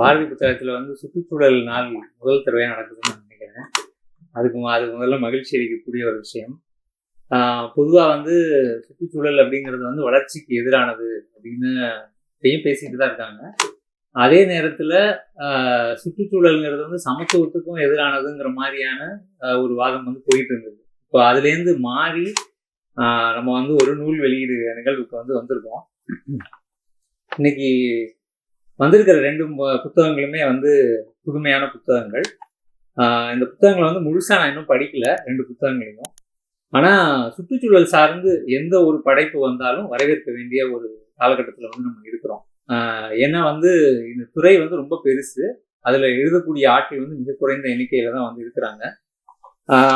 பாரதி புத்தகத்தில் வந்து சுற்றுச்சூழல் நாள் முதல் தடவையாக நடக்குதுன்னு நான் நினைக்கிறேன். அதுக்கு அது முதல்ல மகிழ்ச்சி அளிக்கக்கூடிய ஒரு விஷயம். பொதுவாக வந்து சுற்றுச்சூழல் அப்படிங்கிறது வந்து வளர்ச்சிக்கு எதிரானது அப்படின்னு இப்பயும் பேசிட்டு தான் இருக்காங்க. அதே நேரத்தில் சுற்றுச்சூழல்ங்கிறது வந்து சமத்துவத்துக்கும் எதிரானதுங்கிற மாதிரியான ஒரு வாதம் வந்து போயிட்டு இருந்தது. இப்போ அதுலேருந்து மாறி நம்ம வந்து ஒரு நூல் வெளியீடு நிகழ்வுக்கு வந்து வந்திருக்கோம். இன்னைக்கு வந்திருக்கிற ரெண்டு புத்தகங்களுமே வந்து புதுமையான புத்தகங்கள். இந்த புத்தகங்களை வந்து முழுசாக நான் இன்னும் படிக்கல ரெண்டு புத்தகங்களையும். ஆனால் சுற்றுச்சூழல் சார்ந்து எந்த ஒரு படைப்பு வந்தாலும் வரவேற்க வேண்டிய ஒரு காலகட்டத்தில் வந்து நம்ம இருக்கிறோம். ஏன்னா வந்து இந்த துறை வந்து ரொம்ப பெருசு. அதில் எழுதக்கூடிய ஆட்கள் வந்து மிக குறைந்த எண்ணிக்கையில் தான் வந்து இருக்கிறாங்க.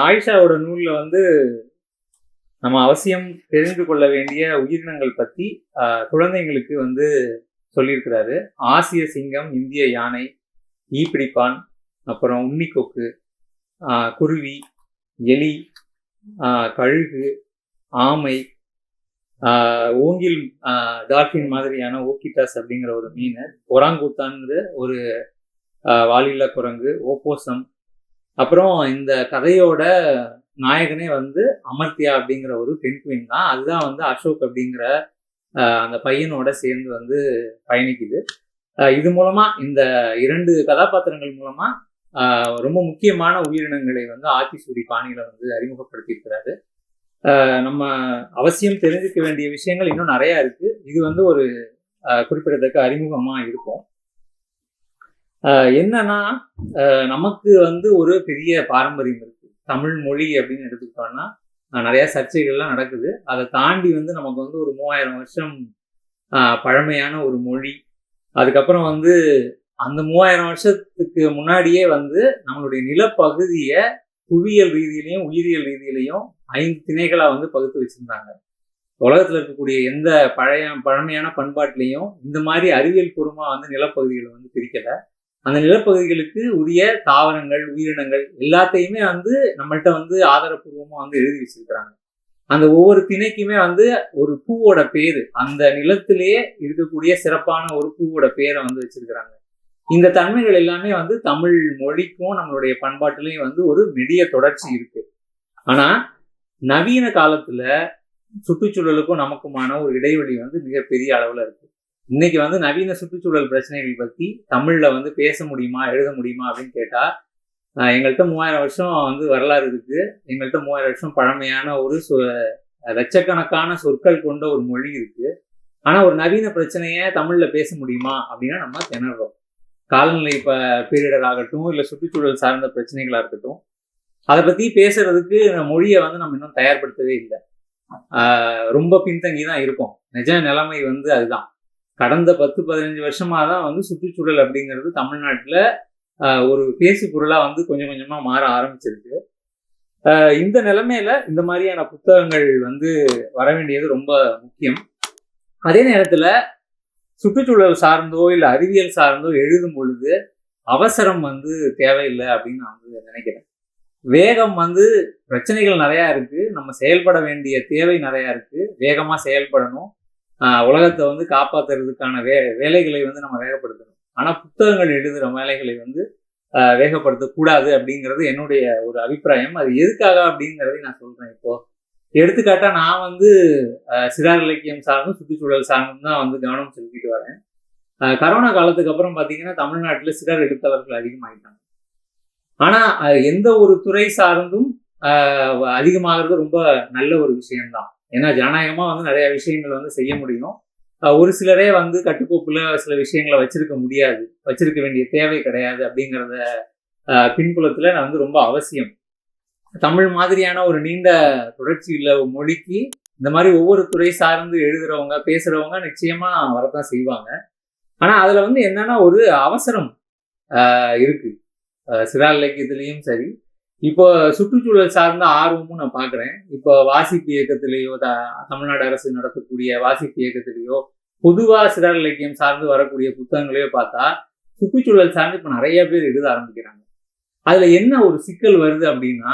ஆயிஷாவோட நூலில் வந்து நம்ம அவசியம் தெரிந்து கொள்ள வேண்டிய உயிரினங்கள் பற்றி குழந்தைங்களுக்கு வந்து சொல்லியிருக்கிறாரு. ஆசிய சிங்கம் இந்திய யானை ஈப்பிடிப்பான் அப்புறம் உன்னிக்கொக்கு குருவி எலி கழுகு ஆமை ஓங்கில் டால்ஃபின் மாதிரியான ஓக்கிட்டாஸ் அப்படிங்கிற ஒரு மீன் ஒராங்கூத்தான்ங்கிற ஒரு வாலில்லா குரங்கு ஓப்போசம். அப்புறம் இந்த கதையோட நாயகனே வந்து அமர்த்தியா அப்படிங்கிற ஒரு பெண் குயின் தான். அதுதான் வந்து அசோக் அப்படிங்கிற அந்த பையனோட சேர்ந்து வந்து பயணிக்குது. ஆஹ் இது மூலமா இந்த இரண்டு கதாபாத்திரங்கள் மூலமா ஆஹ் ரொம்ப முக்கியமான உயிரினங்களை வந்து ஆத்திசூடி பாணியில வந்து அறிமுகப்படுத்தியிருக்கிறாரு. ஆஹ் நம்ம அவசியம் தெரிஞ்சுக்க வேண்டிய விஷயங்கள் இன்னும் நிறைய இருக்கு. இது வந்து ஒரு குறிப்பிடத்தக்க அறிமுகமா இருக்கும். ஆஹ் என்னன்னா ஆஹ் நமக்கு வந்து ஒரு பெரிய பாரம்பரியம் இருக்கு. தமிழ் மொழி அப்படின்னு எடுத்துக்கிட்டோம்னா நிறையா சர்ச்சைகள்லாம் நடக்குது. அதை தாண்டி வந்து நமக்கு வந்து ஒரு மூவாயிரம் வருஷம் பழமையான ஒரு மொழி. அதுக்கப்புறம் வந்து அந்த மூவாயிரம் வருஷத்துக்கு முன்னாடியே வந்து நம்மளுடைய நிலப்பகுதியை புவியியல் ரீதியிலையும் உயிரியல் ரீதியிலையும் ஐந்து திணைகளாக வந்து பகுத்து வச்சிருந்தாங்க. உலகத்தில் இருக்கக்கூடிய எந்த பழைய பழமையான பண்பாட்டிலையும் இந்த மாதிரி அறிவியல் பூர்வமாக வந்து நிலப்பகுதிகளை வந்து பிரிக்கலை. அந்த நிலப்பகுதிகளுக்கு உரிய தாவரங்கள் உயிரினங்கள் எல்லாத்தையுமே வந்து நம்மள்கிட்ட வந்து ஆதாரப்பூர்வமாக வந்து எழுதி வச்சிருக்கிறாங்க. அந்த ஒவ்வொரு திணைக்குமே வந்து ஒரு பூவோட பேரு. அந்த நிலத்திலேயே இருக்கக்கூடிய சிறப்பான ஒரு பூவோட பேரை வந்து வச்சிருக்கிறாங்க. இந்த தன்மைகள் எல்லாமே வந்து தமிழ் மொழிக்கும் நம்மளுடைய பண்பாட்டிலையும் வந்து ஒரு நெடிய தொடர்ச்சி இருக்கு. ஆனா நவீன காலத்துல சுற்றுச்சூழலுக்கும் நமக்குமான ஒரு இடைவெளி வந்து மிகப்பெரிய அளவுல இருக்கு. இன்னைக்கு வந்து நவீன சுற்றுச்சூழல் பிரச்சனைகள் பத்தி தமிழ்ல வந்து பேச முடியுமா எழுத முடியுமா அப்படின்னு கேட்டா எங்கள்கிட்ட மூவாயிரம் வருஷம் வந்து வரலாறு இருக்கு. எங்கள்கிட்ட மூவாயிரம் வருஷம் பழமையான ஒரு சொ லட்சக்கணக்கான சொற்கள் கொண்ட ஒரு மொழி இருக்கு. ஆனா ஒரு நவீன பிரச்சனையை தமிழ்ல பேச முடியுமா அப்படின்னா நம்ம திணறோம். காலநிலை இப்ப பேரிடர் ஆகட்டும் இல்ல சுற்றுச்சூழல் சார்ந்த பிரச்சனைகளா இருக்கட்டும் அதை பத்தி பேசுறதுக்கு மொழியை வந்து நம்ம இன்னும் தயார்படுத்தவே இல்லை. ரொம்ப பின்தங்கி தான் இருக்கும். நிஜ நிலைமை வந்து அதுதான். கடந்த பத்து பதினஞ்சு வருஷமாக தான் வந்து சுற்றுச்சூழல் அப்படிங்கிறது தமிழ்நாட்டில் ஒரு பேசு பொருளாக வந்து கொஞ்சம் கொஞ்சமாக மாற ஆரம்பிச்சிருக்கு. இந்த நிலைமையில இந்த மாதிரியான புத்தகங்கள் வந்து வர வேண்டியது ரொம்ப முக்கியம். அதே நேரத்தில் சுற்றுச்சூழல் சார்ந்தோ இல்லை அறிவியல் சார்ந்தோ எழுதும் பொழுது அவசரம் வந்து தேவையில்லை அப்படின்னு நான் வந்து நினைக்கிறேன். வேகம் வந்து பிரச்சனைகள் நிறையா இருக்குது நம்ம செயல்பட வேண்டிய தேவை நிறையா இருக்குது வேகமாக செயல்படணும். உலகத்தை வந்து காப்பாத்துறதுக்கான வே வேலைகளை வந்து நம்ம வேகப்படுத்தணும். ஆனால் புத்தகங்கள் எழுதுகிற வேலைகளை வந்து வேகப்படுத்தக்கூடாது அப்படிங்கிறது என்னுடைய ஒரு அபிப்பிராயம். அது எதுக்காக அப்படிங்கிறதை நான் சொல்கிறேன் இப்போது எடுத்துக்காட்டாக நான் வந்து சிறார் இலக்கியம் சார்ந்தும் சுற்றுச்சூழல் சார்ந்தும் தான் வந்து கவனம் செலுத்திட்டு வரேன். கரோனா காலத்துக்கு அப்புறம் பார்த்தீங்கன்னா தமிழ்நாட்டில் சிறார் எழுத்தாளர்கள் அதிகமாகிட்டாங்க ஆனால் எந்த ஒரு துறை சார்ந்தும் அதிகமாகிறது ரொம்ப நல்ல ஒரு விஷயம்தான். ஏன்னா ஜனநாயகமாக வந்து நிறைய விஷயங்கள் வந்து செய்ய முடியும். ஒரு சிலரே வந்து கட்டுக்கோப்புல சில விஷயங்களை வச்சிருக்க முடியாது. வச்சிருக்க வேண்டிய தேவை கிடையாது அப்படிங்கிறத ஆஹ் நான் வந்து ரொம்ப அவசியம். தமிழ் மாதிரியான ஒரு நீண்ட தொடர்ச்சி உள்ள மொழிக்கு இந்த மாதிரி ஒவ்வொரு துறை சார்ந்து எழுதுறவங்க பேசுறவங்க நிச்சயமா வரத்தான் செய்வாங்க. ஆனா அதுல வந்து என்னன்னா ஒரு அவசரம் ஆஹ் இருக்கு. சிறார் இலக்கியத்திலையும் சரி இப்போ சுற்றுச்சூழல் சார்ந்த ஆர்வமும் நான் பார்க்குறேன். இப்போ வாசிப்பு இயக்கத்திலேயோ த தமிழ்நாடு அரசு நடத்தக்கூடிய வாசிப்பு இயக்கத்திலேயோ பொதுவாக சிறார் இலக்கியம் சார்ந்து வரக்கூடிய புத்தகங்களையோ பார்த்தா சுற்றுச்சூழல் சார்ந்து இப்போ நிறைய பேர் எழுத ஆரம்பிக்கிறாங்க. அதுல என்ன ஒரு சிக்கல் வருது அப்படின்னா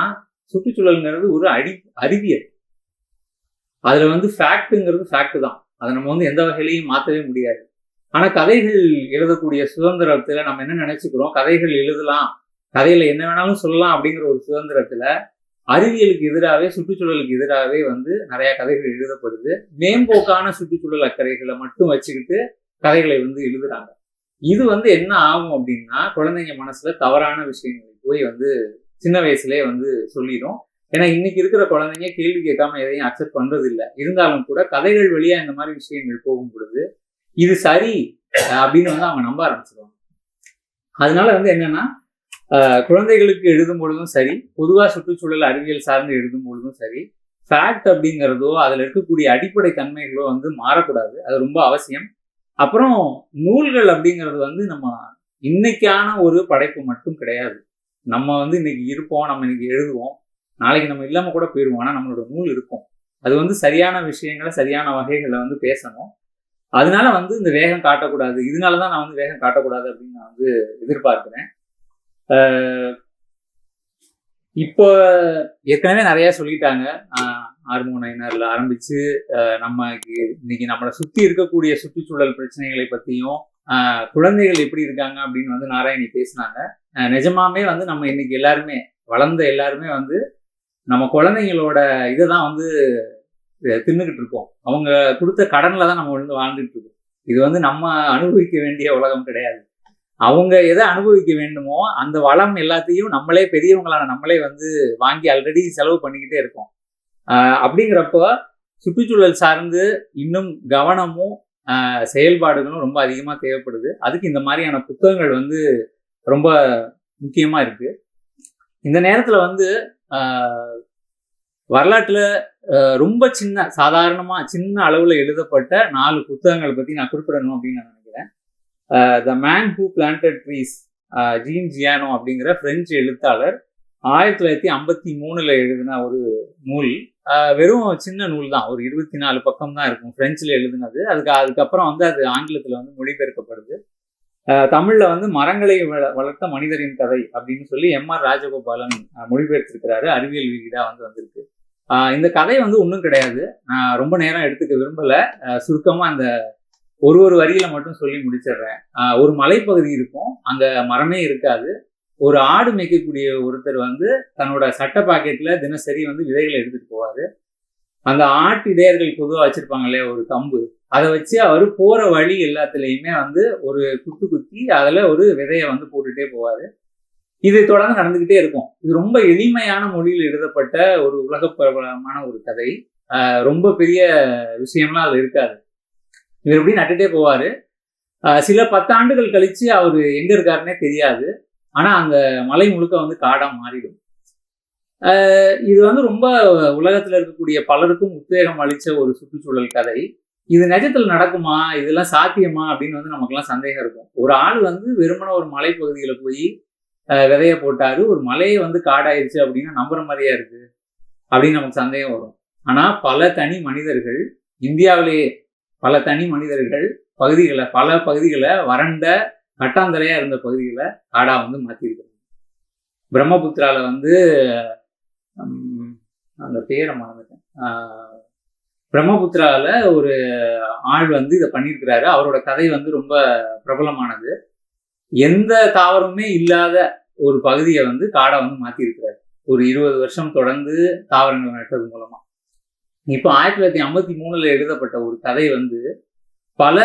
சுற்றுச்சூழல்ங்கிறது ஒரு அடி அறிவியல். அதுல வந்து ஃபேக்ட்டுங்கிறது ஃபேக்ட் தான். அதை நம்ம வந்து எந்த வகையிலையும் மாற்றவே முடியாது. ஆனா கதைகள் எழுதக்கூடிய சுதந்திரத்துல நம்ம என்ன நினச்சிக்கிறோம்? கதைகள் எழுதலாம். கதையில என்ன வேணாலும் சொல்லலாம் அப்படிங்கிற ஒரு சுதந்திரத்துல அறிவியலுக்கு எதிராகவே சுற்றுச்சூழலுக்கு எதிராகவே வந்து நிறைய கதைகள் எழுதப்படுது. மேம்போக்கான சுற்றுச்சூழல் அக்கறைகளை மட்டும் வச்சுக்கிட்டு கதைகளை வந்து எழுதுறாங்க. இது வந்து என்ன ஆகும் அப்படின்னா குழந்தைங்க மனசுல தவறான விஷயங்களை போய் வந்து சின்ன வயசுலயே வந்து சொல்லிடும். ஏன்னா இன்னைக்கு இருக்கிற குழந்தைங்க கேள்வி கேட்காம எதையும் அக்செப்ட் பண்றது இல்லை இருந்தாலும் கூட கதைகள் வழியா இந்த மாதிரி விஷயங்கள் போகும் பொழுது இது சரி அப்படின்னு வந்து அவங்க நம்ப ஆரம்பிச்சிருவாங்க. அதனால வந்து என்னன்னா குழந்தைகளுக்கு எழுதும் பொழுதும் சரி பொதுவாக சுற்றுச்சூழல் அறிவியல் சார்ந்து எழுதும் பொழுதும் சரி ஃபேக்ட் அப்படிங்கிறதோ அதில் இருக்கக்கூடிய அடிப்படை தன்மைகளோ வந்து மாறக்கூடாது. அது ரொம்ப அவசியம். அப்புறம் நூல்கள் அப்படிங்கிறது வந்து நம்ம இன்னைக்கான ஒரு படைப்பு மட்டும் கிடையாது. நம்ம வந்து இன்னைக்கு இருப்போம் நம்ம இன்னைக்கு எழுதுவோம். நாளைக்கு நம்ம இல்லாமல் கூட போயிடுவோம் ஆனால் நம்மளோட நூல் இருக்கும். அது வந்து சரியான விஷயங்களை சரியான வகைகளை வந்து பேசணும். அதனால வந்து இந்த வேகம் காட்டக்கூடாது. இதனால தான் நான் வந்து வேகம் காட்டக்கூடாது அப்படின்னு நான் வந்து எதிர்பார்க்கிறேன். இப்போ ஏற்கனவே நிறைய சொல்லிட்டாங்க. ஆஹ் ஆர்மோ நைனர்ல ஆரம்பிச்சு நம்ம இன்னைக்கு நம்மளை சுத்தி இருக்கக்கூடிய சுற்றுச்சூழல் பிரச்சனைகளை பத்தியும் குழந்தைகள் எப்படி இருக்காங்க அப்படின்னு வந்து நாராயணி பேசினாங்க. நிஜமாமே வந்து நம்ம இன்னைக்கு எல்லாருமே வளர்ந்த எல்லாருமே வந்து நம்ம குழந்தைங்களோட இதை தான் வந்து தின்னுக்கிட்டு இருக்கோம். அவங்க கொடுத்த கடனில் தான் நம்ம வந்து வாழ்ந்துட்டு இருக்கோம். இது வந்து நம்ம அனுபவிக்க வேண்டிய உலகம் கிடையாது. அவங்க எதை அனுபவிக்க வேண்டுமோ அந்த வளம் எல்லாத்தையும் நம்மளே பெரியவங்களான நம்மளே வந்து வாங்கி ஆல்ரெடி செலவு பண்ணிக்கிட்டே இருக்கோம். ஆஹ் அப்படிங்கிறப்போ சுற்றுச்சூழல் சார்ந்து இன்னும் கவனமும் ஆஹ் செயல்பாடுகளும் ரொம்ப அதிகமாக தேவைப்படுது. அதுக்கு இந்த மாதிரியான புத்தகங்கள் வந்து ரொம்ப முக்கியமாக இருக்கு. இந்த நேரத்தில் வந்து வரலாற்றில் ரொம்ப சின்ன சாதாரணமாக சின்ன அளவில் எழுதப்பட்ட நாலு புத்தகங்களை பற்றி நான் குறிப்பிடணும் அப்படின்னு நான் நினைக்கிறேன் the man who planted trees Jean Giono அப்படிங்கிற பிரெஞ்சு எழுத்தாளர் ஆயிரத்தி தொள்ளாயிரத்தி ஐம்பத்தி மூணுல எழுதின ஒரு நூல். Uh, வெறும் சின்ன நூல் தான் ஒரு இருபத்தி நாலு பக்கம் தான் இருக்கும். ஃப்ரெஞ்சில் எழுதினது. அதுக்கு அதுக்கப்புறம் வந்து அது ஆங்கிலத்தில் வந்து மொழிபெயர்க்கப்படுது. Uh, தமிழில் வந்து மரங்களை வளர்த்த மனிதரின் கதை அப்படின்னு சொல்லி எம் ஆர் ராஜகோபாலன் uh, மொழிபெயர்த்திருக்கிறாரு. அறிவியல் வீடாக வந்து வந்திருக்கு. இந்த கதை வந்து ஒன்றும் கிடையாது. நான் ரொம்ப நேரம் எடுத்துக்க விரும்பலை. சுருக்கமாக அந்த ஒரு ஒரு வரியில மட்டும் சொல்லி முடிச்சிடுறேன். ஒரு மலைப்பகுதி இருக்கும். அங்க மரமே இருக்காது. ஒரு ஆடு மேய்க்கக்கூடிய ஒருத்தர் வந்து தன்னோட சட்டை பாக்கெட்ல தினசரி வந்து விதைகளை எடுத்துட்டு போவாரு. அந்த ஆட்டு இடையர்கள் பொதுவாக வச்சிருப்பாங்க இல்லையா ஒரு கம்பு. அதை வச்சு அவர் போற வழி எல்லாத்துலேயுமே வந்து ஒரு குத்து குத்தி அதில் ஒரு விதையை வந்து போட்டுட்டே போவாரு. இது தொடர்ந்து நடந்துக்கிட்டே இருக்கும். இது ரொம்ப எளிமையான மொழியில் எழுதப்பட்ட ஒரு உலக பிரபலமான ஒரு கதை. ரொம்ப பெரிய விஷயம்லாம் அது இருக்காது. இவர் இப்படி நட்டுட்டே போவாரு. ஆஹ் சில பத்தாண்டுகள் கழிச்சு அவர் எங்க இருக்காருன்னே தெரியாது. ஆனா அந்த மலை முழுக்க வந்து காடா மாறிடும். இது வந்து ரொம்ப உலகத்துல இருக்கக்கூடிய பலருக்கும் உத்வேகம் அளிச்ச ஒரு சுற்றுச்சூழல் கதை. இது நிஜத்தில் நடக்குமா? இதெல்லாம் சாத்தியமா? அப்படின்னு வந்து நமக்கெல்லாம் சந்தேகம் இருக்கும். ஒரு ஆள் வந்து வெறுமன ஒரு மலைப்பகுதியில் போய் விதைய போட்டாரு. ஒரு மலையே வந்து காடாயிருச்சு அப்படின்னா நம்புற மாதிரியா இருக்கு? அப்படின்னு நமக்கு சந்தேகம் வரும். ஆனா பல தனி மனிதர்கள் இந்தியாவிலேயே பல தனி மனிதர்கள் பகுதிகளை பல பகுதிகளை வறண்ட கட்டாந்தரையா இருந்த பகுதிகளை காடா வந்து மாத்திருக்காங்க பிரம்மபுத்திரால வந்து அந்த பேரை மறந்துட்டேன். பிரம்மபுத்திரால ஒரு ஆள் வந்து இதை பண்ணியிருக்கிறாரு அவரோட கதை வந்து ரொம்ப பிரபலமானது. எந்த தாவரமுமே இல்லாத ஒரு பகுதியை வந்து காடை வந்து மாற்றியிருக்கிறாரு ஒரு இருபது வருஷம் தொடர்ந்து தாவரங்கள் நட்டது மூலமா. இப்போ ஆயிரத்தி தொள்ளாயிரத்தி ஐம்பத்தி மூணுல எழுதப்பட்ட ஒரு கதை வந்து பல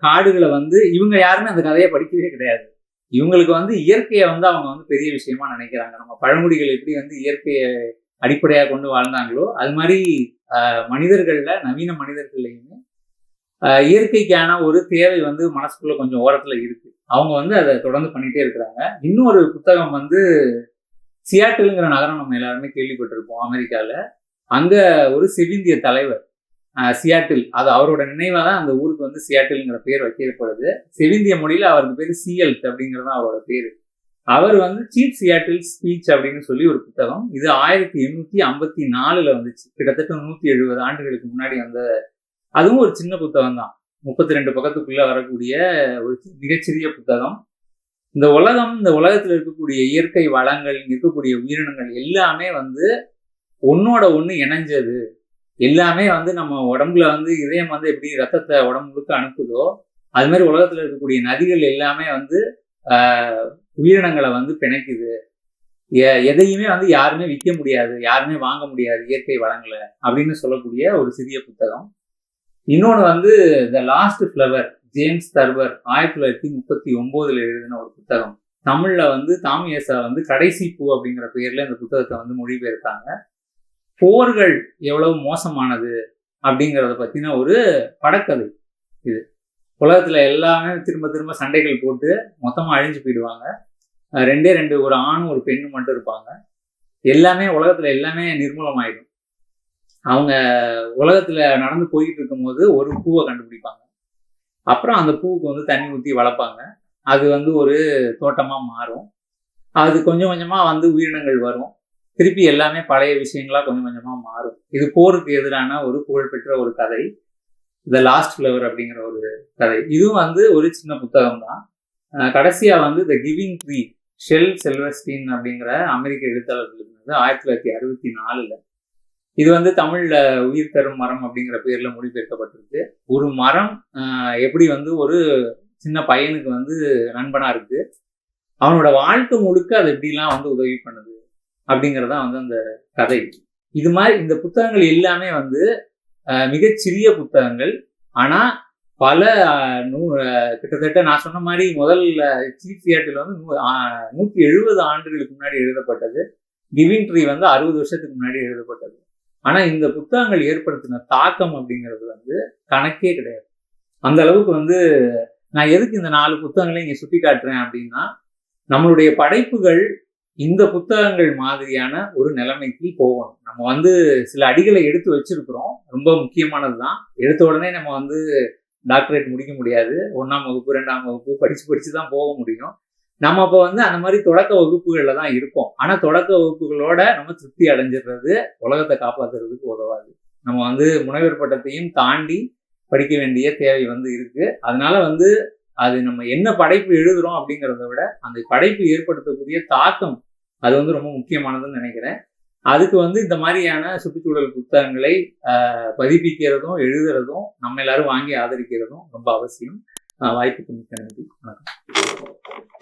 காடுகளை வந்து இவங்க யாருமே அந்த கதையை படிக்கவே கிடையாது. இவங்களுக்கு வந்து இயற்கையை வந்து அவங்க வந்து பெரிய விஷயமா நினைக்கிறாங்க. நம்ம பழங்குடிகள் எப்படி வந்து இயற்கையை அடிப்படையாக கொண்டு வாழ்ந்தாங்களோ அது மாதிரி ஆஹ், மனிதர்கள்ல நவீன மனிதர்கள்லையுமே இயற்கைக்கான ஒரு தேவை வந்து மனசுக்குள்ள கொஞ்சம் ஓரத்துல இருக்கு. அவங்க வந்து அதை தொடர்ந்து பண்ணிட்டே இருக்கிறாங்க. இன்னொரு புத்தகம் வந்து சியாட்டிலுங்கிற நகரம் நம்ம எல்லாருமே கேள்விப்பட்டிருப்போம் அமெரிக்காவில் அங்கே ஒரு செவிந்திய தலைவர் சியாட்டில். அது அவரோட நினைவாக தான் அந்த ஊருக்கு வந்து சியாட்டில்ங்கிற பேர் வைக்கப்படுது செவிந்திய மொழியில் அவருக்கு பேர் சிஎல்ட் அப்படிங்கிறது தான் அவரோட பேர். அவர் வந்து சீப் சியாட்டில் ஸ்பீச் அப்படின்னு சொல்லி ஒரு புத்தகம். இது ஆயிரத்தி எண்ணூற்றி ஐம்பத்தி நாலில் வந்துச்சு. கிட்டத்தட்ட நூற்றி எழுபது ஆண்டுகளுக்கு முன்னாடி வந்த அதுவும் ஒரு சின்ன புத்தகம் தான் முப்பத்தி ரெண்டு பக்கத்துக்குள்ளே வரக்கூடிய ஒரு மிகச்சிறிய புத்தகம். இந்த உலகம் இந்த உலகத்தில் இருக்கக்கூடிய இயற்கை வளங்கள் இருக்கக்கூடிய உயிரினங்கள் எல்லாமே வந்து ஒன்னோட ஒன்று இணைஞ்சது. எல்லாமே வந்து நம்ம உடம்புல வந்து இதயம் வந்து எப்படி ரத்தத்தை உடம்புக்கு அனுப்புதோ அது மாதிரி உலகத்தில் இருக்கக்கூடிய நதிகள் எல்லாமே வந்து உயிரினங்களை வந்து பிணைக்குது. எ- எதையுமே வந்து யாருமே விற்க முடியாது யாருமே வாங்க முடியாது இயற்கை வளங்களை அப்படின்னு சொல்லக்கூடிய ஒரு சிறிய புத்தகம். இன்னொன்று வந்து the last flower James Thurber ஆயிரத்தி தொள்ளாயிரத்தி முப்பத்தி ஒம்போதுல எழுதின ஒரு புத்தகம். தமிழில் வந்து தாமியசா வந்து கடைசி பூ அப்படிங்கிற பெயரில் இந்த புத்தகத்தை வந்து மொழிபெயர்த்தாங்க. போர்கள் எவ்வளவு மோசமானது அப்படிங்கிறத பற்றின ஒரு படக்கதை இது. உலகத்தில் எல்லாமே திரும்ப திரும்ப சண்டைகள் போட்டு மொத்தமாக அழிஞ்சு போயிடுவாங்க. ரெண்டே ரெண்டு ஒரு ஆணும் ஒரு பெண்ணும் மட்டும் இருப்பாங்க. எல்லாமே உலகத்தில் எல்லாமே நிர்மூலமாயிடும். அவங்க உலகத்தில் நடந்து போய்கிட்டு இருக்கும்போது ஒரு பூவை கண்டுபிடிப்பாங்க. அப்புறம் அந்த பூவுக்கு வந்து தண்ணி ஊற்றி வளர்ப்பாங்க. அது வந்து ஒரு தோட்டமாக மாறும். அது கொஞ்சம் கொஞ்சமாக வந்து உயிரினங்கள் வரும். திருப்பி எல்லாமே பழைய விஷயங்களா கொஞ்சம் கொஞ்சமாக மாறும். இது போருக்கு எதிரான ஒரு புகழ்பெற்ற ஒரு கதை. த லாஸ்ட் ஃப்ளவர் அப்படிங்கிற ஒரு கதை. இதுவும் வந்து ஒரு சின்ன புத்தகம் தான். கடைசியாக வந்து the giving tree Shel Silverstein அப்படிங்கிற அமெரிக்க எழுத்தாளர் வந்து ஆயிரத்தி தொள்ளாயிரத்தி அறுபத்தி நாலுல. இது வந்து தமிழில் உயிர் தரும் மரம் அப்படிங்கிற பேரில் மொழிபெயர்க்கப்பட்டிருக்கு. ஒரு மரம் எப்படி வந்து ஒரு சின்ன பையனுக்கு வந்து நண்பனாக இருக்குது அவனோட வாழ்க்கை முழுக்க அது எப்படிலாம் வந்து உதவி பண்ணுது. அப்படிங்கறதான் வந்து அந்த கதை. இது மாதிரி இந்த புத்தகங்கள் எல்லாமே வந்து மிகச்சிறிய புத்தகங்கள். ஆனால் பல நூ கிட்டத்தட்ட நான் சொன்ன மாதிரி முதல்ல சீஃப் வந்து நூ- எழுபது ஆண்டுகளுக்கு முன்னாடி எழுதப்பட்டது. கிவிங் ட்ரீ வந்து அறுபது வருஷத்துக்கு முன்னாடி எழுதப்பட்டது. ஆனால் இந்த புத்தகங்கள் ஏற்படுத்தின தாக்கம் அப்படிங்கிறது வந்து கணக்கே கிடையாது. அந்த அளவுக்கு வந்து நான் எதுக்கு இந்த நாலு புத்தகங்களையும் இங்கே சுட்டி காட்டுறேன் அப்படின்னா நம்மளுடைய படைப்புகள் இந்த புத்தகங்கள் மாதிரியான ஒரு நிலைமைக்கு போகணும். நம்ம வந்து சில அடிகளை எடுத்து வச்சிருக்கிறோம். ரொம்ப முக்கியமானது தான் எடுத்த உடனே நம்ம வந்து டாக்டரேட் முடிக்க முடியாது. ஒன்றாம் வகுப்பு ரெண்டாம் வகுப்பு படித்து படித்து தான் போக முடியும். நம்ம அப்போ வந்து அந்த மாதிரி தொடக்க வகுப்புகளில் தான் இருப்போம் ஆனால் தொடக்க வகுப்புகளோட நம்ம திருப்தி அடைஞ்சிடுறது உலகத்தை காப்பாற்றுறதுக்கு உதவாது. நம்ம வந்து முனைவர் பட்டத்தையும் தாண்டி படிக்க வேண்டிய தேவை வந்து இருக்கு. அதனால வந்து அது நம்ம என்ன படைப்பு எழுதுறோம் அப்படிங்கிறத விட அந்த படைப்பு ஏற்படுத்தக்கூடிய தாக்கம் அது வந்து ரொம்ப முக்கியமானதுன்னு நினைக்கிறேன். அதுக்கு வந்து இந்த மாதிரியான சுற்றுச்சூழல் புத்தகங்களை பதிப்பிக்கிறதும் எழுதுறதும் நம்ம எல்லாரும் வாங்கி ஆதரிக்கிறதும் ரொம்ப அவசியம். வாய்ப்புக்கு மிக்க நன்றி. வணக்கம்.